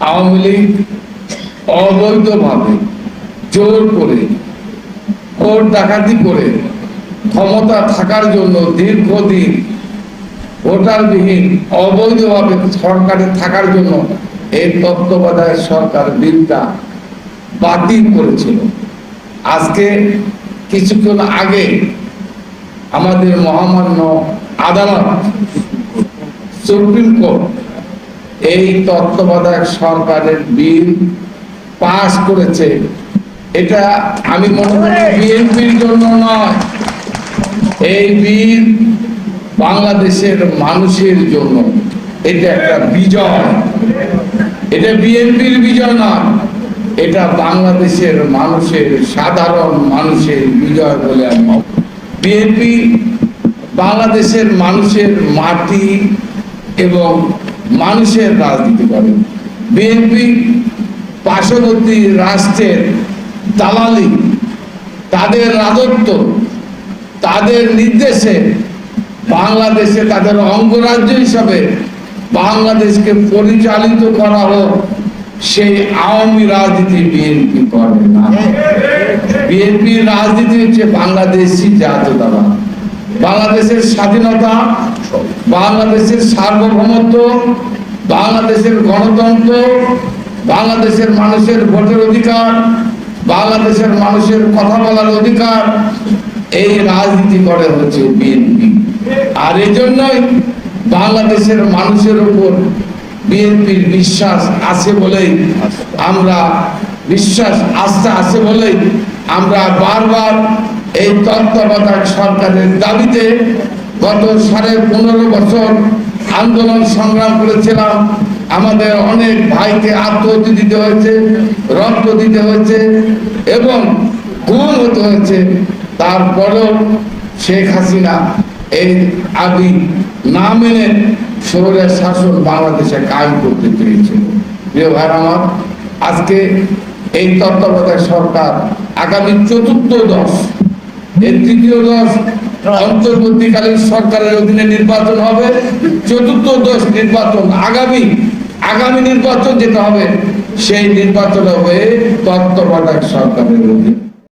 আওয়ামী লীগ অবৈধভাবে জোর করে ভোট ডাকাতি করে ক্ষমতা থাকার জন্য দীর্ঘদিন ভোটারবিহীন অবৈধভাবে সরকারে থাকার জন্য এই তত্ত্বাবধায়ক সরকার বিলটা বাতিল করেছিল। আজকে কিছুক্ষণ আগে আমাদের মহামান্য আদালত সুপ্রিম কোর্ট এই তত্ত্বাবধায়ক সরকারের বিল পাশ করেছে। এটা আমি মনে করি বিএনপির জন্য নয়। এই বিল বাংলাদেশের মানুষের জন্য। এটা একটা বিজয়। এটা বিএনপির বিজয় নয়। এটা বাংলাদেশের মানুষের, সাধারণ মানুষের বিজয় বলে বিএনপি বাংলাদেশের মানুষের মাটি এবং মানুষের রাজনীতি করে। বিএনপি পার্শ্ববর্তী রাষ্ট্রের দালালি, তাদের রাজত্ব, তাদের নির্দেশে বাংলাদেশে তাদের অঙ্গরাজ্য হিসাবে বাংলাদেশকে পরিচালিত করা হোক, সেই আওয়ামী রাজনীতি বিএনপি করে না। বিএনপির রাজনীতি হচ্ছে বাংলাদেশি জাতীয়তাবাদ। বাংলাদেশের স্বাধীনতা, বাংলাদেশের সার্বভৌমত্ব, বাংলাদেশের গণতন্ত্র, বাংলাদেশের মানুষের ভোটের অধিকার, বাংলাদেশের মানুষের কথা বলার অধিকার, এই রাজনীতি করে হচ্ছে বিএনপি। আর এই জন্যই বাংলাদেশের মানুষের উপর বিএনপির বিশ্বাস আছে বলেই আমরা, বিশ্বাস, আস্থা আছে বলেই আমরা বারবার এই তত্ত্বাবধায়ক সরকারের দাবিতে গত সাড়ে পনেরো বছর আন্দোলন সংগ্রাম করেছিলাম। আমাদের অনেক ভাইকে আত্মহত্যা দিতে হয়েছে, রক্ত দিতে হয়েছে এবং গুম হতে হয়েছে। তারপরেও শেখ হাসিনা এই আদি না মেনে শহরের শাসন বাংলাদেশে কায়েম করতে চেয়েছিল প্রিয় ভাই আমার, আজকে এই তত্ত্বাবধায়ক সরকার আগামী চতুর্থ দশ তৃতীয় দশ অন্তর্বর্তীকালীন সরকারের অধীনে নির্বাচন হবে। চতুর্থ দশ নির্বাচন, আগামী আগামী নির্বাচন যেটা হবে, সেই নির্বাচন হয়ে তত্ত্বাবধায়ক সরকারের অধীনে।